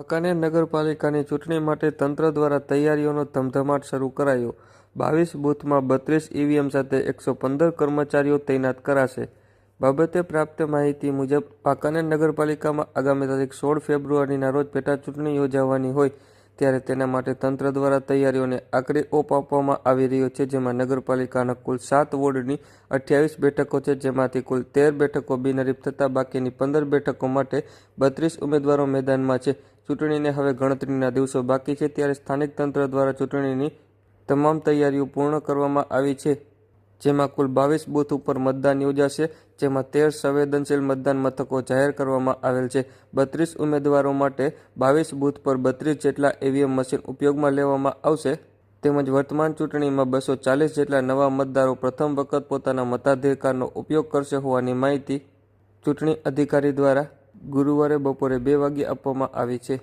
વાંકાનેર નગરપાલિકાની ચૂંટણી માટે તંત્ર દ્વારા તૈયારીઓનો ધમધમાટ શરૂ કરાયો. બાવીસ બૂથમાં બત્રીસ ઈવીએમ સાથે એકસો પંદર કર્મચારીઓ તૈનાત કરાશે. બાબતે પ્રાપ્ત માહિતી મુજબ વાંકાનેર નગરપાલિકામાં આગામી તારીખ સોળ ફેબ્રુઆરીના રોજ પેટાચૂંટણી યોજાવાની હોય ત્યારે તેના માટે તંત્ર દ્વારા તૈયારીઓને આખરી ઓપ આપવામાં આવી રહ્યો છે, જેમાં નગરપાલિકાના કુલ સાત વોર્ડની અઠ્યાવીસ બેઠકો છે, જેમાંથી કુલ તેર બેઠકો બિનહરીફ થતાં બાકીની પંદર બેઠકો માટે બત્રીસ ઉમેદવારો મેદાનમાં છે. ચૂંટણીને હવે ગણતરીના દિવસો બાકી છે ત્યારે સ્થાનિક તંત્ર દ્વારા ચૂંટણીની તમામ તૈયારીઓ પૂર્ણ કરવામાં આવી છે, જેમાં કુલ બાવીસ બૂથ ઉપર મતદાન યોજાશે, જેમાં તેર સંવેદનશીલ મતદાન મથકો જાહેર કરવામાં આવેલ છે. બત્રીસ ઉમેદવારો માટે બાવીસ બૂથ પર બત્રીસ જેટલા ઈવીએમ મશીન ઉપયોગમાં લેવામાં આવશે, તેમજ વર્તમાન ચૂંટણીમાં બસો ચાલીસ જેટલા નવા મતદારો પ્રથમ વખત પોતાના મતાધિકારનો ઉપયોગ કરશે હોવાની માહિતી ચૂંટણી અધિકારી દ્વારા ગુરુવારે બપોરે બે વાગ્યે આપવામાં આવી છે.